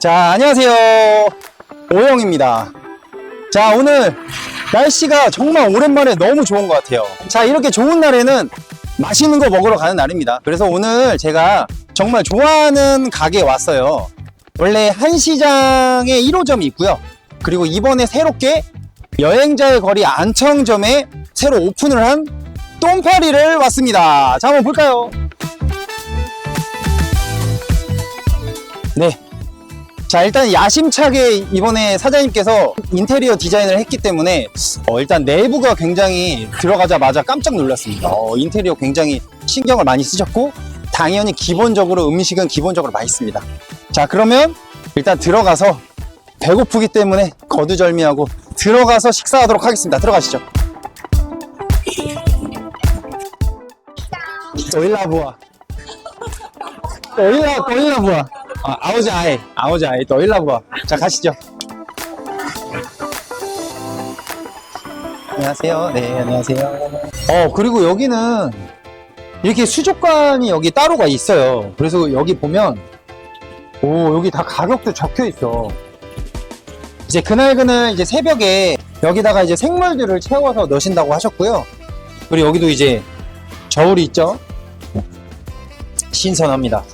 자, 안녕하세요. 오영입니다. 자, 오늘 날씨가 정말 오랜만에 너무 좋은 것 같아요. 자, 이렇게 좋은 날에는 맛있는 거 먹으러 가는 날입니다. 그래서 오늘 제가 정말 좋아하는 가게에 왔어요. 원래 한시장에 1호점이 있고요. 그리고 이번에 새롭게 여행자의 거리 안청점에 새로 오픈을 한 똥파리를 왔습니다. 자, 한번 볼까요? 네, 자 일단 야심차게 이번에 사장님께서 인테리어 디자인을 했기 때문에 어, 일단 내부가 굉장히 들어가자마자 깜짝 놀랐습니다. 어, 인테리어 굉장히 신경을 많이 쓰셨고 당연히 기본적으로 음식은 기본적으로 맛있습니다. 자 그러면 일단 들어가서 배고프기 때문에 거두절미하고 들어가서 식사하도록 하겠습니다. 들어가시죠. 또일라 부아. 또일라 또일라 부아 아, 아우자이, 아우자이, 또 일라부아. 자, 가시죠. 안녕하세요. 네, 안녕하세요. 어, 그리고 여기는 이렇게 수족관이 여기 따로가 있어요. 그래서 여기 보면, 오, 여기 다 가격도 적혀 있어. 이제 그날그날 이제 새벽에 여기다가 이제 생물들을 채워서 넣으신다고 하셨고요. 그리고 여기도 이제 저울이 있죠. 신선합니다.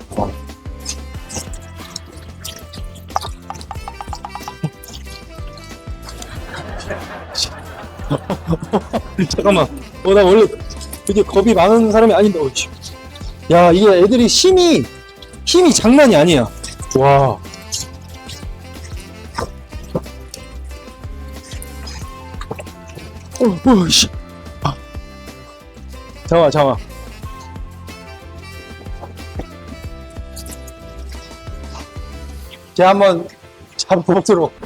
잠깐만. 어, 나 원래 되게 겁이 많은 사람이 아닌데, 어, 씨. 야, 이게 애들이 힘이, 힘이 장난이 아니야. 와. 어, 어, 씨. 아. 잠깐만, 잠깐만. 제가 한번 잡아보도록.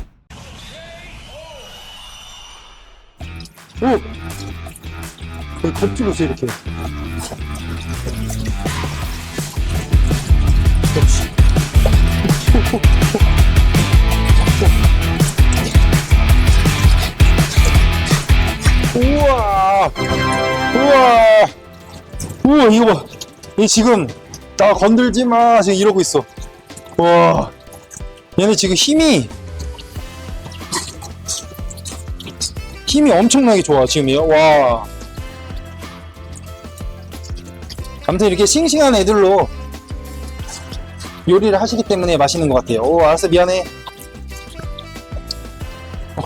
오! 거의 겁주로서 이렇게. 역시. 우와! 우와! 우와, 이거 봐. 얘 지금, 나 건들지 마. 지금 이러고 있어. 와. 얘네 지금 힘이, 힘이 엄청나게 좋아 지금이요. 와. 아무튼 이렇게 싱싱한 애들로 요리를 하시기 때문에 맛있는 것 같아요. 오 알았어 미안해. 어.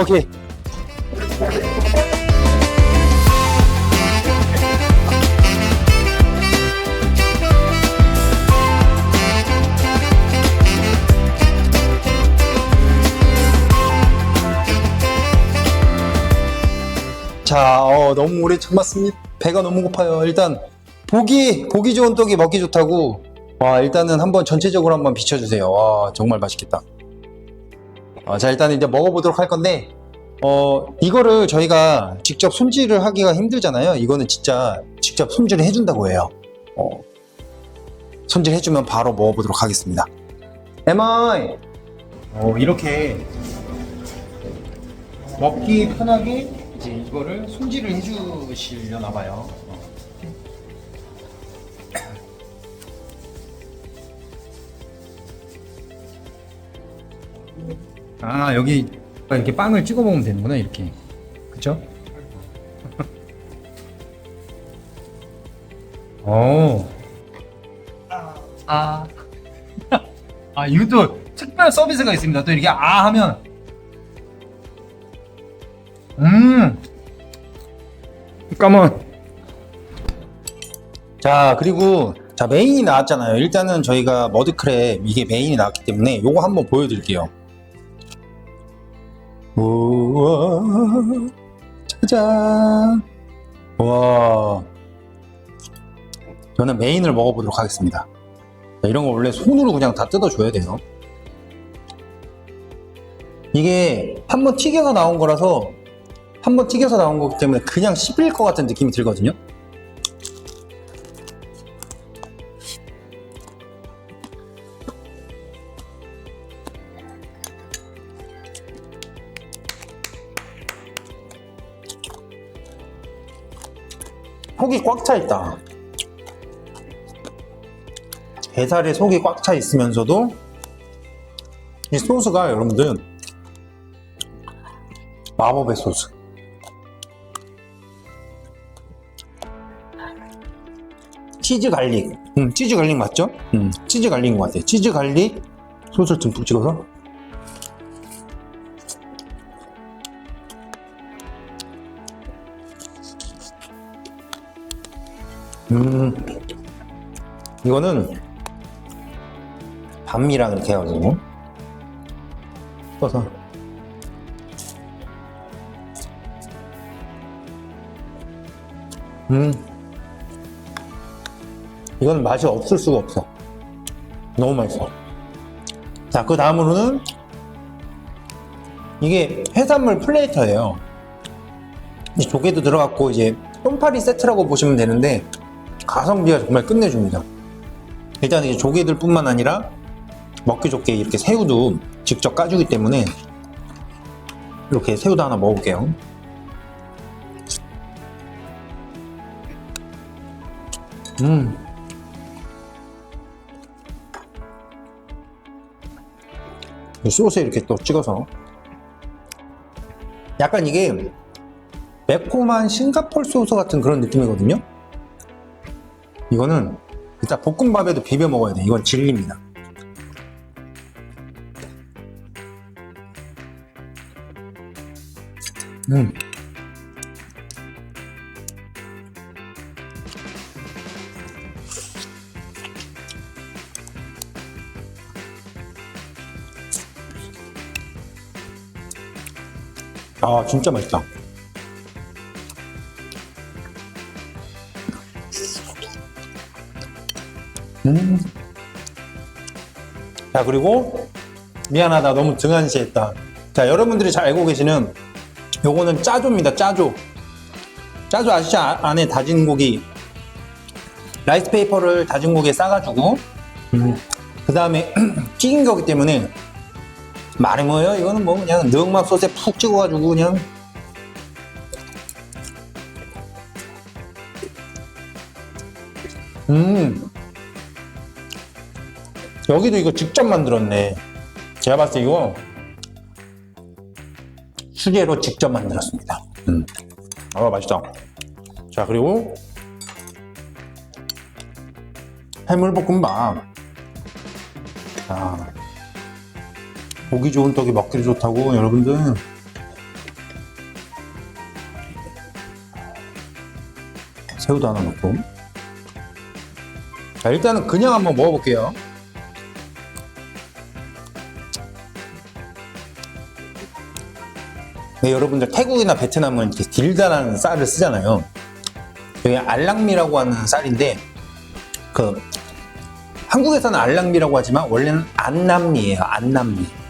오케이 자, 어, 너무 오래 참았습니다. 배가 너무 고파요. 일단 보기 보기 좋은 떡이 먹기 좋다고. 와, 일단은 한번 전체적으로 한번 비춰주세요. 와, 정말 맛있겠다. 어, 자, 일단 이제 먹어보도록 할 건데, 어, 이거를 저희가 직접 손질을 하기가 힘들잖아요. 이거는 진짜 직접 손질을 해준다고 해요. 어, 손질해주면 바로 먹어보도록 하겠습니다. 에마이! 어, 이렇게 먹기 편하게 이제 이거를 손질을 해주시려나 봐요. 어. 아 여기 이렇게 빵을 찍어 먹으면 되는구나 이렇게 그쵸? 오. 아. 아, 이것도 특별 서비스가 있습니다. 또 이렇게 아 하면 음. 까만. 자, 그리고 자, 메인이 나왔잖아요. 일단은 저희가 머드크랩 이게 메인이 나왔기 때문에 요거 한번 보여 드릴게요. 우와. 짜잔. 와. 저는 메인을 먹어보도록 하겠습니다. 자, 이런 거 원래 손으로 그냥 다 뜯어줘야 돼요. 이게 한번 튀겨서 나온 거라서 한 번 튀겨서 나온 거기 때문에 그냥 씹힐 것 같은 느낌이 들거든요. 속이 꽉 차 있다. 게살이 속이 꽉 차 있으면서도 이 소스가 여러분들 마법의 소스. 치즈 갈릭. 음, 치즈 갈릭 맞죠? 음, 치즈 갈릭인 것 같아요. 치즈 갈릭 소스를 듬뿍 찍어서. 음, 이거는 반미랑 이렇게 해가지고 떠서 음 이건 맛이 없을 수가 없어. 너무 맛있어. 자 그 다음으로는 이게 해산물 플레이터예요. 이 조개도 들어갔고 이제 똥파리 세트라고 보시면 되는데 가성비가 정말 끝내줍니다. 일단 이제 조개들 뿐만 아니라 먹기 좋게 이렇게 새우도 직접 까주기 때문에 이렇게 새우도 하나 먹어볼게요. 음 소스에 이렇게 또 찍어서. 약간 이게 매콤한 싱가폴 소스 같은 그런 느낌이거든요? 이거는 일단 볶음밥에도 비벼 먹어야 돼. 이건 진리입니다. 음. 아 진짜 맛있다. 음. 자 그리고 미안하다. 너무 등한시했다. 자 여러분들이 잘 알고 계시는 요거는 짜조입니다. 짜조. 짜조 아시죠? 아- 안에 다진 고기. 라이스 페이퍼를 다진 고기에 싸가지고 그 다음에 튀긴 거기 때문에 말이 뭐예요? 이거는 뭐 그냥 능막 소스에 푹 찍어가지고 그냥. 음. 여기도 이거 직접 만들었네. 제가 봤을 때 이거 수제로 직접 만들었습니다. 음. 아 맛있다. 자 그리고 해물볶음밥. 자 보기 좋은 떡이 먹기 좋다고 여러분들. 새우도 하나 넣고. 자 일단은 그냥 한번 먹어볼게요. 네, 여러분들 태국이나 베트남은 이렇게 길다란 쌀을 쓰잖아요. 여기 알랑미라고 하는 쌀인데 그 한국에서는 알랑미라고 하지만 원래는 안남미예요 안남미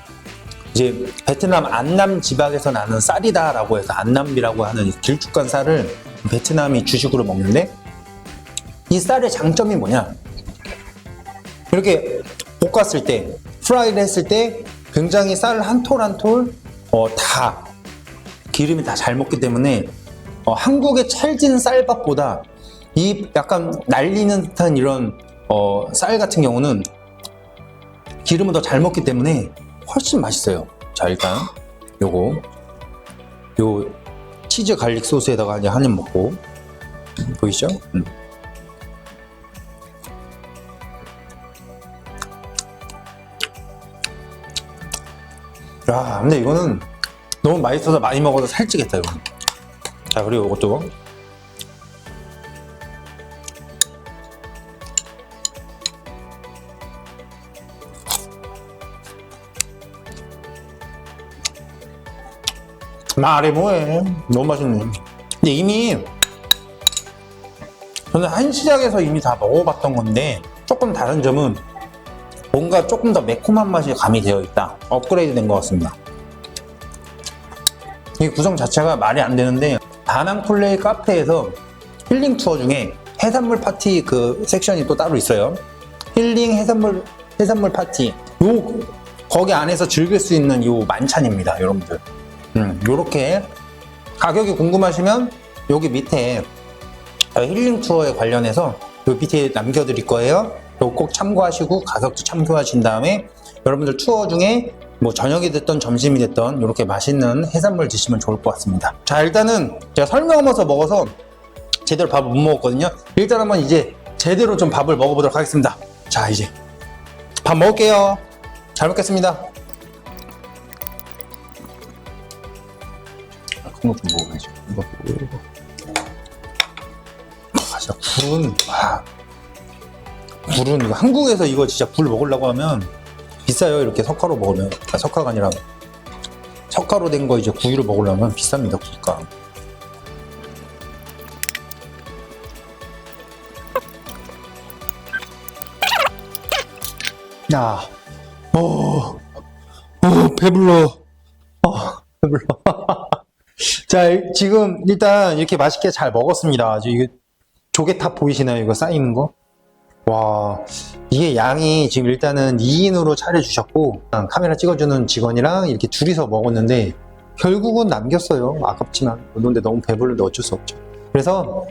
이제 베트남 안남 지방에서 나는 쌀이다라고 해서 안남비라고 하는 이 길쭉한 쌀을 베트남이 주식으로 먹는데 이 쌀의 장점이 뭐냐? 이렇게 볶았을 때, 프라이를 했을 때 굉장히 쌀한톨 한톨 어, 다 기름이 다 잘 먹기 때문에 어, 한국의 찰진 쌀밥보다 이 약간 날리는 듯한 이런 어, 쌀 같은 경우는 기름을 더 잘 먹기 때문에 훨씬 맛있어요. 자 일단 요거 요 치즈 갈릭 소스에다가 이제 한 입 먹고 보이시죠? 음. 야 근데 이거는 너무 맛있어서 많이 먹어서 살찌겠다 이거. 자 그리고 이것도 말해 뭐해? 너무 맛있네. 근데 이미 저는 한시장에서 이미 다 먹어봤던 건데 조금 다른 점은 뭔가 조금 더 매콤한 맛이 가미되어 있다. 업그레이드 된 것 같습니다. 이 구성 자체가 말이 안 되는데 다낭 플레이 카페에서 힐링 투어 중에 해산물 파티 그 섹션이 또 따로 있어요. 힐링 해산물 해산물 파티. 요 거기 안에서 즐길 수 있는 요 만찬입니다 여러분들 음, 요렇게 가격이 궁금하시면 여기 밑에 힐링 투어에 관련해서 요 밑에 남겨드릴 거예요. 이거 꼭 참고하시고 가격도 참고하신 다음에 여러분들 투어 중에 뭐 저녁이 됐던 점심이 됐던 이렇게 맛있는 해산물 드시면 좋을 것 같습니다. 자 일단은 제가 설명하면서 먹어서 제대로 밥을 못 먹었거든요. 일단 한번 이제 제대로 좀 밥을 먹어보도록 하겠습니다. 자 이제 밥 먹을게요. 잘 먹겠습니다. 아, 큰거좀 먹어야지. 이거 이거. 아, 진짜 굴은 와. 굴은 이거 한국에서 이거 진짜 굴 먹으려고 하면 비싸요. 이렇게 석화로 먹으면 아, 석화가 아니라 석화로 된 거 이제 구이로 먹으려면 비쌉니다. 굴가. 야, 어, 어, 배불러. 어, 배불러. 자, 일- 지금 일단 이렇게 맛있게 잘 먹었습니다. 저 이거 조개탑 보이시나요? 이거 쌓이는 거? 와, 이게 양이 지금 일단은 2인으로 차려주셨고, 카메라 찍어주는 직원이랑 이렇게 둘이서 먹었는데, 결국은 남겼어요. 아깝지만. 그런데 너무 배불른데 어쩔 수 없죠. 그래서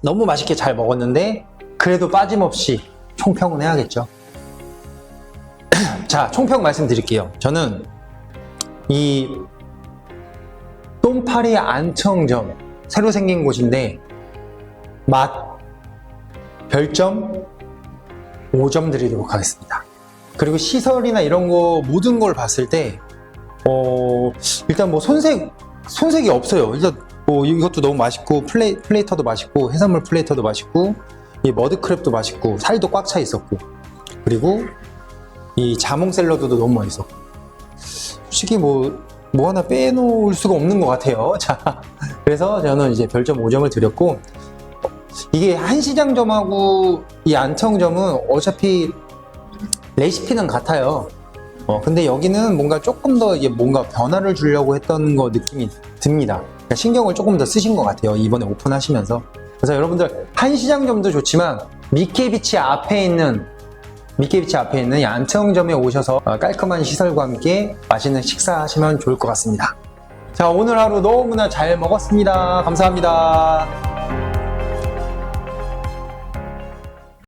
너무 맛있게 잘 먹었는데, 그래도 빠짐없이 총평은 해야겠죠. 자, 총평 말씀드릴게요. 저는 이 똥파리 안청점 새로 생긴 곳인데 맛 별점 5점 드리도록 하겠습니다. 그리고 시설이나 이런 거 모든 걸 봤을 때 어, 일단 뭐 손색 손색이 없어요. 일단 뭐 이것도 너무 맛있고 플레이, 플레이터도 맛있고 해산물 플레이터도 맛있고 이 머드크랩도 맛있고 살도 꽉 차 있었고 그리고 이 자몽 샐러드도 너무 맛있었고 솔직히 뭐, 뭐 하나 빼놓을 수가 없는 것 같아요. 자, 그래서 저는 이제 별점 5점을 드렸고, 이게 한시장점하고 이 안청점은 어차피 레시피는 같아요. 어, 근데 여기는 뭔가 조금 더 이게 뭔가 변화를 주려고 했던 거 느낌이 듭니다. 그러니까 신경을 조금 더 쓰신 것 같아요. 이번에 오픈하시면서. 그래서 여러분들 한시장점도 좋지만 미케비치 앞에 있는 미케비치 앞에 있는 이 안청점에 오셔서 어, 깔끔한 시설과 함께 맛있는 식사하시면 좋을 것 같습니다. 자, 오늘 하루 너무나 잘 먹었습니다. 감사합니다.